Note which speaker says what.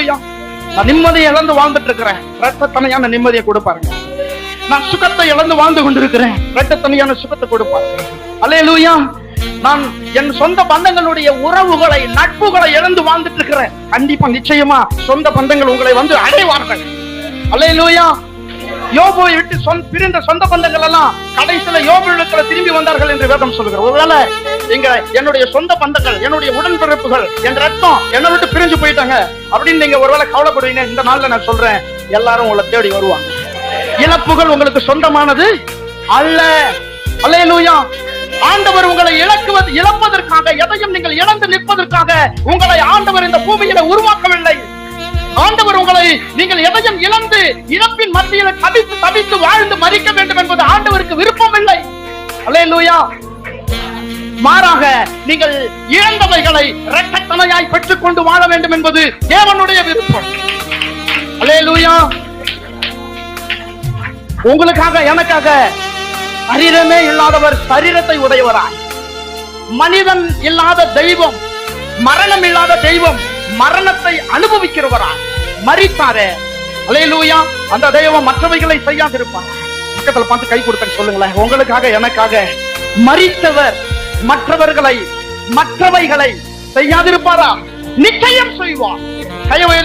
Speaker 1: அல்லேலூயா நான் நிம்மதியை இழந்து வாழ்ந்துட்டு இருக்கிறேன் ரத்தத்தனையான நிம்மதியை கொடுப்பாருங்க நான் சுகத்தை இழந்து வாழ்ந்து கொண்டிருக்கிறேன். ரத்தத்தனையான சுகத்தை கொடுப்பாருங்க அல்லேலூயா நான் என் சொந்த பந்தங்களுடைய உறவுகளை நட்புகளை இழந்து வாழ்ந்துட்டு இருக்கிறேன் கண்டிப்பா நிச்சயமா சொந்த பந்தங்கள் உங்களை வந்து அடைவார்கள். அல்லேலூயா யோபுவை விட்டு சொந்த பிரிந்த சொந்த பந்தங்கள் எல்லாம் கடைசியில யோபுவிடத்துல திரும்பி வந்தார்கள் என்று வேதம் சொல்லுகிறது. ஒருவேளை எங்க என்னுடைய சொந்த பந்தங்கள் என்னுடைய உடன்பிறப்புகள் என் ரத்தம் என்னை விட்டு பிரிஞ்சு போயிட்டாங்க அப்படின்னு நீங்க ஒருவேளை கவலைப்படுவீங்க இந்த நாள்ல நான் சொல்றேன். எல்லாரும் உங்களை தேடி வருவாங்க. இழப்புகள் உங்களுக்கு சொந்தமானது அல்ல. அல்லேலூயா. ஆண்டவர் உங்களை இழக்குவது இழப்பதற்காக எதையும் நீங்கள் இழந்து நிற்பதற்காக உங்களை ஆண்டவர் இந்த பூமியில உருவாக்கவில்லை. ஆண்டவர் உங்களை நீங்கள் எதையும் இழந்து இழப்பின் மத்தியில் தவித்து தவித்து வாழ்ந்து மறிக்க வேண்டும் என்பது ஆண்டவருக்கு விருப்பம் இல்லை லூயா மாறாக நீங்கள் இழந்தவைகளை இரட்டத்தனையாய் பெற்றுக்கொண்டு வாழ வேண்டும் என்பது தேவனுடைய விருப்பம். அல்லேலூயா. உங்களுக்காக எனக்காக சரீரமே இல்லாதவர் சரீரத்தை உடையவராய். மனிதன் இல்லாத தெய்வம் மரணம் இல்லாத தெய்வம் மரணத்தை அனுபவிக்கிறவரா மறித்தாரே அலையலூயா அந்த தெய்வம் மற்றவைகளை செய்யாதிருப்பார். பக்கத்துல பார்த்து கை கொடுத்த சொல்லுங்களேன். உங்களுக்காக எனக்காக மறித்தவர் மற்றவர்களை மற்றவைகளை செய்யாதிருப்பாரா? நிச்சயம் செய்வார். கையை